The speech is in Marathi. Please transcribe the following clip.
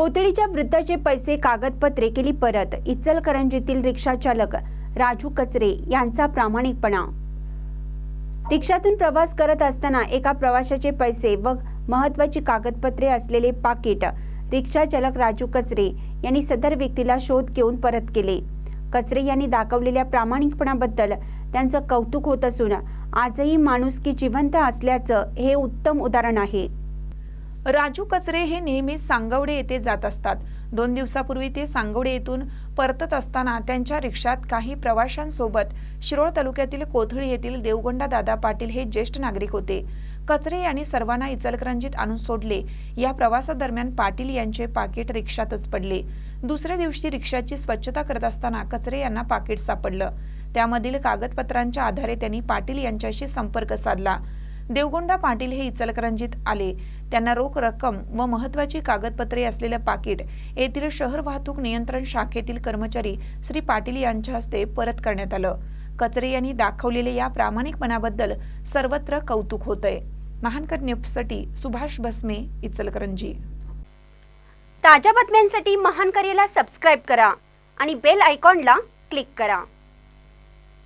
कोथळीच्या वृद्धाचे पैसे कागदपत्रे केली परत इचलकरंजीतील रिक्षा चालक राजू कचरे यांचा प्रामाणिकपणा. रिक्षातून प्रवास करत असताना एका प्रवाशाचे पैसे व महत्वाची कागदपत्रे असलेले पाकिट रिक्षा चालक राजू कचरे यांनी सदर व्यक्तीला शोध घेऊन परत केले. कचरे यांनी दाखवलेल्या प्रामाणिकपणाबद्दल त्यांचं कौतुक होत असून आजही माणुसकी जिवंत असल्याचं हे उत्तम उदाहरण आहे. राजू कचरे हे नेहमी सांगवडे येथे जात असतात. दोन दिवसापूर्वी ते सांगवडे येथून परतत असताना त्यांच्या रिक्षात काही प्रवाशांसोबत शिरोळ तालुक्यातील कोथळी येथील देवगोंडा दादा पाटील हे ज्येष्ठ नागरिक होते. कचरे यांनी सर्वांना इचलकरंजीत आणून सोडले. या प्रवासादरम्यान पाटील यांचे पाकिट रिक्षातच पडले. दुसऱ्या दिवशी रिक्षाची स्वच्छता करत असताना कचरे यांना पाकिट सापडलं. त्यामधील कागदपत्रांच्या आधारे त्यांनी पाटील यांच्याशी संपर्क साधला. देवगोंडा पाटील हे इचलकरंजीत आले. त्यांना रोख रक्कम व महत्वाची कागदपत्रे असलेलं पाकिट येथील शहर वाहतूक नियंत्रण शाखेतील कर्मचारी श्री पाटील यांच्या हस्ते परत करण्यात आलं. कचरे यांनी दाखवलेल्या या प्रामाणिकपणाबद्दल सर्वत्र कौतुक होतंय. महानकर न्यूजसाठी सुभाष भस्मे इचलकरंजी. ताज्या बातम्यांसाठी महानकरेला सबस्क्राईब करा आणि बेल आयकॉनला क्लिक करा.